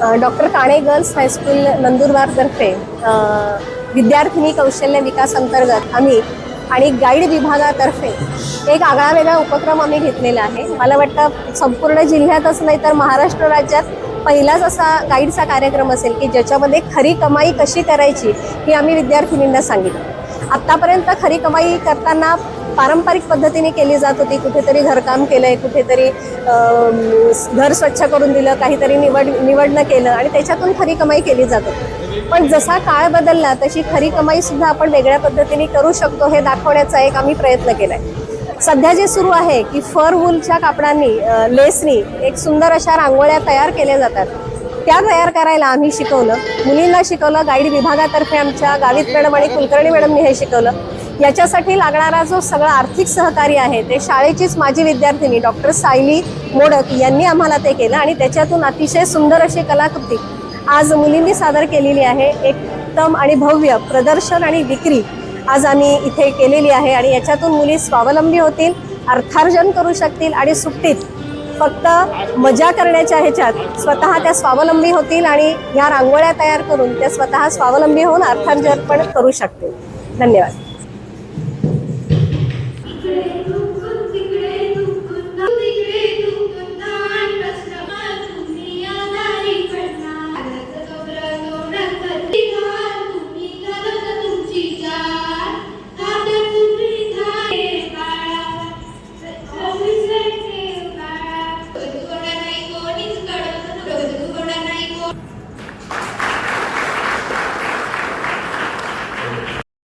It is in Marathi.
Doctor Kane girls high school नंदुरबारतर्फे विद्यार्थिनी कौशल्य विकास अंतर्गत आम्ही आणि गाईड विभागातर्फे एक आगळा वेगळा उपक्रम आम्ही घेतलेला आहे. मला वाटतं संपूर्ण जिल्ह्यातच नाही तर महाराष्ट्र राज्यात पहिलाच असा गाईडचा कार्यक्रम असेल की ज्याच्यामध्ये खरी कमाई कशी करायची ही आम्ही विद्यार्थिनींना सांगितलं. आत्तापर्यंत खरी कमाई करताना पारंपरिक पद्धतीने केली जात होती. कुठेतरी घरकाम केलंय कुठेतरी घर स्वच्छ करून दिलं काहीतरी निवड निवडणं केलं आणि त्याच्यातून खरी कमाई केली जात होती. पण जसा काळ बदलला तशी खरी कमाई सुद्धा आपण वेगळ्या पद्धतीने करू शकतो हे दाखवण्याचा एक आम्ही प्रयत्न केलाय. सध्या जे सुरू आहे की फर वूलच्या कापडांनी लेसनी एक सुंदर अशा रांगोळ्या तयार केल्या जातात. त्या तयार करायला आम्ही शिकवलं. मुलींना शिकवलं गाईड विभागातर्फे आमच्या गावित मॅडम आणि कुलकर्णी मॅडमनी हे शिकवलं. याच्यासाठी लागणारा जो सगळा आर्थिक सहकार्य आहे ते शाळेचीच माझी विद्यार्थिनी डॉक्टर सायली मोडक यांनी आम्हाला ते केलं आणि त्याच्यातून अतिशय सुंदर अशी कलाकृती आज मुलींनी सादर केलेली आहे. एकदम आणि भव्य प्रदर्शन आणि विक्री आज आम्ही इथे केलेली आहे आणि याच्यातून मुली स्वावलंबी होतील अर्थार्जन करू शकतील आणि सुट्टीत फक्त मजा करण्याच्या ह्याच्यात स्वतः त्या स्वावलंबी होतील आणि ह्या रांगोळ्या तयार करून त्या स्वतः स्वावलंबी होऊन अर्थार्जन पण करू शकतील. धन्यवाद.